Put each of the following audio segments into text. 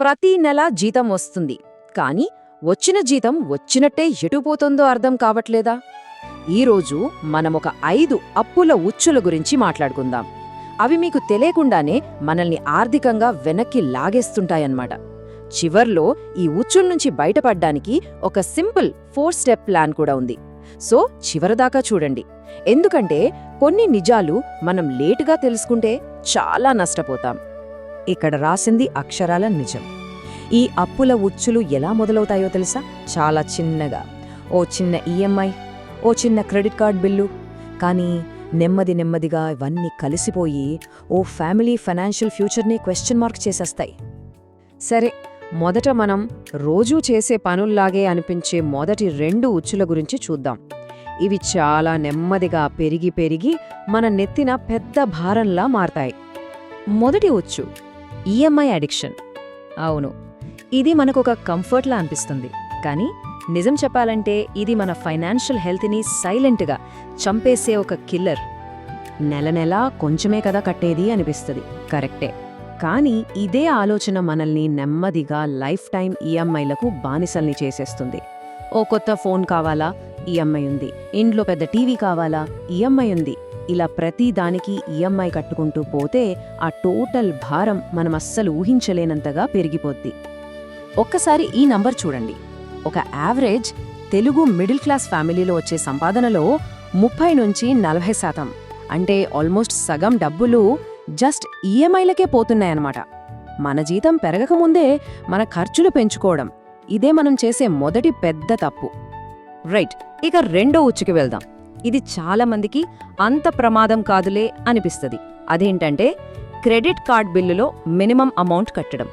ప్రతి నెలా జీతం వస్తుంది. కానీ వచ్చిన జీతం వచ్చినట్టే ఎటుపోతుందో అర్థం కావట్లేదా? ఈరోజు మనమొక ఐదు అప్పుల ఉచ్చుల గురించి మాట్లాడుకుందాం. అవి మీకు తెలియకుండానే మనల్ని ఆర్థికంగా వెనక్కి లాగేస్తుంటాయన్నమాట. చివర్లో ఈ ఉచ్చుల నుంచి బయటపడ్డానికి ఒక సింపుల్ ఫోర్ స్టెప్ ప్లాన్ కూడా ఉంది. సో చివరిదాకా చూడండి. ఎందుకంటే కొన్ని నిజాలు మనం లేటుగా తెలుసుకుంటే చాలా నష్టపోతాం. ఇక్కడ రాసింది అక్షరాల నిజం. ఈ అప్పుల ఉచ్చులు ఎలా మొదలవుతాయో తెలుసా? చాలా చిన్నగా. ఓ చిన్న ఈఎంఐ ఓ చిన్న క్రెడిట్ కార్డ్ బిల్లు. కానీ నెమ్మది నెమ్మదిగా ఇవన్నీ కలిసిపోయి ఓ ఫ్యామిలీ ఫైనాన్షియల్ ఫ్యూచర్ని క్వశ్చన్ మార్క్ చేసేస్తాయి. సరే మొదట మనం రోజూ చేసే పనుల్లాగే అనిపించే మొదటి రెండు ఉచ్చుల గురించి చూద్దాం. ఇవి చాలా నెమ్మదిగా పెరిగి పెరిగి మన నెత్తిన పెద్ద భారంలా మారతాయి. మొదటి ఉచ్చు ఈఎంఐ అడిక్షన్ అవును ఇది మనకొక కంఫర్ట్లా అనిపిస్తుంది. కానీ నిజం చెప్పాలంటే ఇది మన ఫైనాన్షియల్ హెల్త్ని సైలెంట్గా చంపేసే ఒక కిల్లర్. నెల నెలా కొంచెమే కదా కట్టేది అనిపిస్తుంది కరెక్టే. కానీ ఇదే ఆలోచన మనల్ని నెమ్మదిగా లైఫ్ టైం ఈఎంఐలకు బానిసల్ని చేసేస్తుంది. ఓ కొత్త ఫోన్ కావాలా? ఈఎంఐ ఉంది. ఇంట్లో పెద్ద టీవీ కావాలా? ఈఎంఐ ఉంది. ఇలా ప్రతి దానికి ఈఎంఐ కట్టుకుంటూ పోతే ఆ టోటల్ భారం మనం అస్సలు ఊహించలేనంతగా పెరిగిపోద్ది. ఒక్కసారి ఈ నంబర్ చూడండి. ఒక యావరేజ్ తెలుగు మిడిల్ క్లాస్ ఫ్యామిలీలో వచ్చే సంపాదనలో ముప్పై నుంచి నలభై శాతం. అంటే ఆల్మోస్ట్ సగం డబ్బులు జస్ట్ ఈఎంఐలకే పోతున్నాయన్నమాట. మన జీతం పెరగకముందే మన ఖర్చులు పెంచుకోవడం. ఇదే మనం చేసే మొదటి పెద్ద తప్పు. రైట్ ఇక రెండో ఉచ్చుకి వెళ్దాం. ఇది చాలామందికి అంత ప్రమాదం కాదులే అనిపిస్తుంది. అదేంటంటే క్రెడిట్ కార్డ్ బిల్లులో మినిమం అమౌంట్ కట్టడం.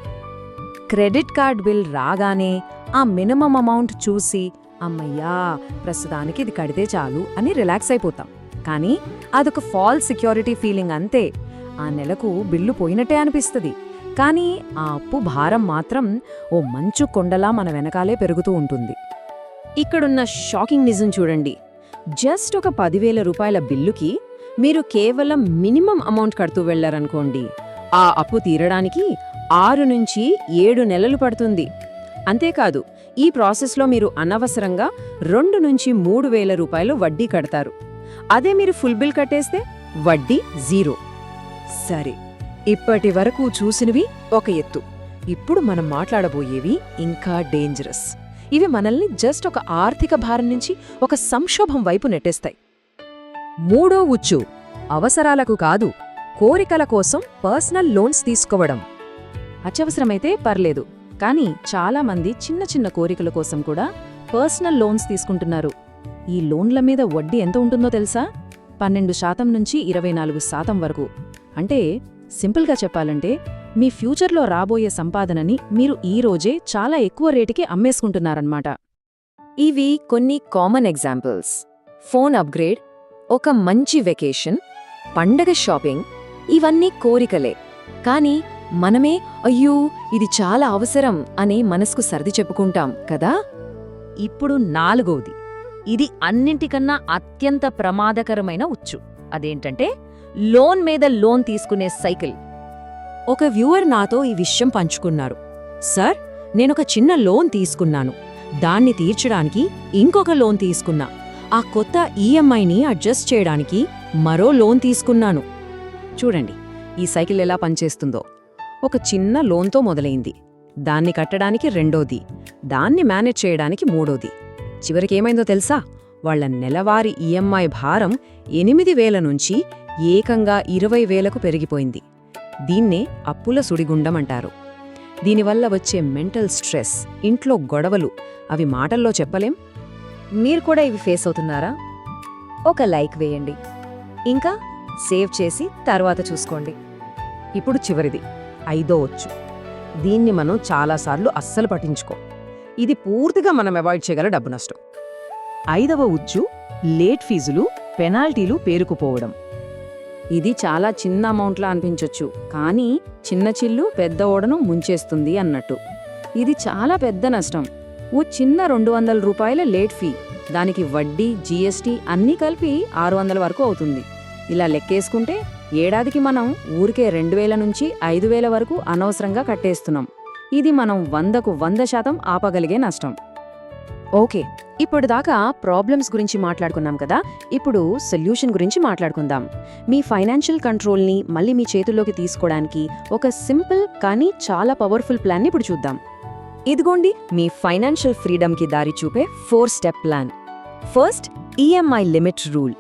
క్రెడిట్ కార్డ్ బిల్ రాగానే ఆ మినిమం అమౌంట్ చూసి అమ్మయ్యా ప్రస్తుతానికి ఇది కడితే చాలు అని రిలాక్స్ అయిపోతాం. కానీ అదొక ఫాల్ సెక్యూరిటీ ఫీలింగ్ అంతే. ఆ నెలకు బిల్లు పోయినట్టే అనిపిస్తుంది. కానీ ఆ అప్పు భారం మాత్రం ఓ మంచు కొండలా మన వెనకాలే పెరుగుతూ ఉంటుంది. ఇక్కడున్న షాకింగ్ నిజం చూడండి. జస్ట్ ఒక పదివేల రూపాయల బిల్లుకి మీరు కేవలం మినిమం అమౌంట్ కడుతూ వెళ్ళారనుకోండి ఆ అప్పు తీరడానికి ఆరు నుంచి ఏడు నెలలు పడుతుంది. అంతేకాదు ఈ ప్రాసెస్లో మీరు అనవసరంగా రెండు నుంచి మూడు వేల రూపాయలు వడ్డీ కడతారు. అదే మీరు ఫుల్ బిల్ కట్టేస్తే వడ్డీ జీరో. సరే ఇప్పటి వరకు చూసినవి ఒక ఎత్తు. ఇప్పుడు మనం మాట్లాడబోయేవి ఇంకా డేంజరస్. ఇవి మనల్ని జస్ట్ ఒక ఆర్థిక భారం నుంచి ఒక సంక్షోభం వైపు నెట్టేస్తాయి. మూడో ఉచ్చు అవసరాలకు కాదు కోరికల కోసం పర్సనల్ లోన్స్ తీసుకోవడం. అత్యవసరమైతే పర్లేదు కానీ చాలామంది చిన్న చిన్న కోరికల కోసం కూడా పర్సనల్ లోన్స్ తీసుకుంటున్నారు. ఈ లోన్ల మీద వడ్డీ ఎంత ఉంటుందో తెలుసా? పన్నెండు శాతం నుంచి ఇరవై నాలుగు శాతం వరకు. అంటే సింపుల్గా చెప్పాలంటే మీ ఫ్యూచర్లో రాబోయే సంపాదనని మీరు ఈ రోజే చాలా ఎక్కువ రేటుకి అమ్మేసుకుంటున్నారన్నమాట. ఇవి కొన్ని కామన్ ఎగ్జాంపుల్స్ ఫోన్ అప్గ్రేడ్ ఒక మంచి వెకేషన్ పండగ షాపింగ్ ఇవన్నీ కోరికలే. కానీ మనమే అయ్యో ఇది చాలా అవసరం అని మనసుకు సర్ది చెప్పుకుంటాం కదా? ఇప్పుడు నాలుగవది ఇది అన్నింటికన్నా అత్యంత ప్రమాదకరమైన ఉచ్చు. అదేంటంటే లోన్ మీద లోన్ తీసుకునే సైకిల్. ఒక వ్యూవర్ నాతో ఈ విషయం పంచుకున్నారు. సార్ నేనొక చిన్న లోన్ తీసుకున్నాను. దాన్ని తీర్చడానికి ఇంకొక లోన్ తీసుకున్నా. ఆ కొత్త ఈఎంఐని అడ్జస్ట్ చేయడానికి మరో లోన్ తీసుకున్నాను. చూడండి ఈ సైకిల్ ఎలా పనిచేస్తుందో. ఒక చిన్న లోన్తో మొదలైంది. దాన్ని కట్టడానికి రెండోది. దాన్ని మేనేజ్ చేయడానికి మూడోది. చివరికేమైందో తెలుసా? వాళ్ళ నెలవారీ ఈఎంఐ భారం ఎనిమిది వేల నుంచి ఏకంగా ఇరవై వేలకు పెరిగిపోయింది. దీన్నే అప్పుల సుడిగుండం అంటారు. దీనివల్ల వచ్చే మెంటల్ స్ట్రెస్ ఇంట్లో గొడవలు అవి మాటల్లో చెప్పలేం? మీరు కూడా ఇవి ఫేస్ అవుతున్నారా? ఒక లైక్ వేయండి. ఇంకా సేవ్ చేసి తర్వాత చూసుకోండి. ఇప్పుడు చివరిది ఐదో వచ్చు దీన్ని మనం చాలాసార్లు అస్సలు పట్టించుకో. ఇది పూర్తిగా మనం అవాయిడ్ చేయగల డబ్బు నష్టం. ఐదవ ఉచ్చు లేట్ ఫీజులు పెనాల్టీలు పేరుకుపోవడం. ఇది చాలా చిన్న అమౌంట్లా అనిపించవచ్చు కానీ చిన్న చిల్లు పెద్ద ఓడను ముంచేస్తుంది అన్నట్టు. ఇది చాలా పెద్ద నష్టం. ఓ చిన్న రెండు వందల రూపాయల లేట్ ఫీ. దానికి వడ్డీ జీఎస్టీ అన్నీ కలిపి ఆరు వందల వరకు అవుతుంది. ఇలా లెక్కేసుకుంటే ఏడాదికి మనం ఊరికే రెండు వేల నుంచి ఐదు వేల వరకు అనవసరంగా కట్టేస్తున్నాం. ఇది మనం వందకు వంద శాతం ఆపగలిగే నష్టం. ఓకే. ఇప్పుడు దాకా ప్రాబ్లమ్స్ గురించి మాట్లాడుకున్నాం కదా ఇప్పుడు సొల్యూషన్ గురించి మాట్లాడుకుందాం. మీ ఫైనాన్షియల్ కంట్రోల్ని మళ్ళీ మీ చేతుల్లోకి తీసుకోవడానికి ఒక సింపుల్ కానీ చాలా పవర్ఫుల్ ప్లాన్ని ఇప్పుడు చూద్దాం. ఇదిగోండి మీ ఫైనాన్షియల్ ఫ్రీడమ్కి దారి చూపే four step plan. First EMI limit rule.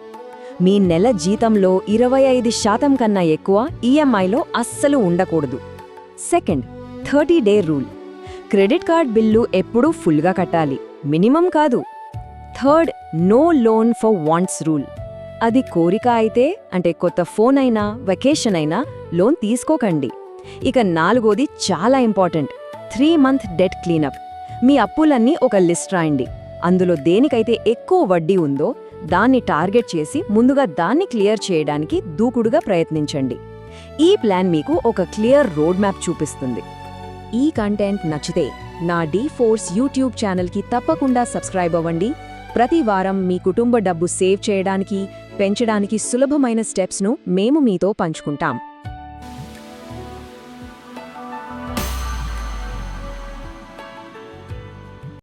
మీ నెల జీతంలో ఇరవై ఐదు శాతం కన్నా ఎక్కువ ఈఎంఐలో అస్సలు ఉండకూడదు. Second thirty day rule. Credit card bill ఎప్పుడూ ఫుల్గా కట్టాలి. మినిమం కాదు. Third no loan for wants rule. అది కోరిక అయితే అంటే కొత్త ఫోన్ అయినా వెకేషన్ అయినా లోన్ తీసుకోకండి. ఇక నాలుగోది చాలా important. Three month debt cleanup. మీ అప్పులన్నీ ఒక లిస్ట్ రాయండి. అందులో దేనికైతే ఎక్కువ వడ్డీ ఉందో దాన్ని టార్గెట్ చేసి ముందుగా దాన్ని క్లియర్ చేయడానికి దూకుడుగా ప్రయత్నించండి. ఈ ప్లాన్ మీకు ఒక క్లియర్ రోడ్ మ్యాప్ చూపిస్తుంది. ఈ కంటెంట్ నచ్చితే నా డీ ఫోర్స్ యూట్యూబ్ ఛానల్కి తప్పకుండా సబ్స్క్రైబ్ అవ్వండి. ప్రతి వారం మీ కుటుంబ డబ్బు సేవ్ చేయడానికి పెంచడానికి సులభమైన స్టెప్స్ను మేము మీతో పంచుకుంటాం.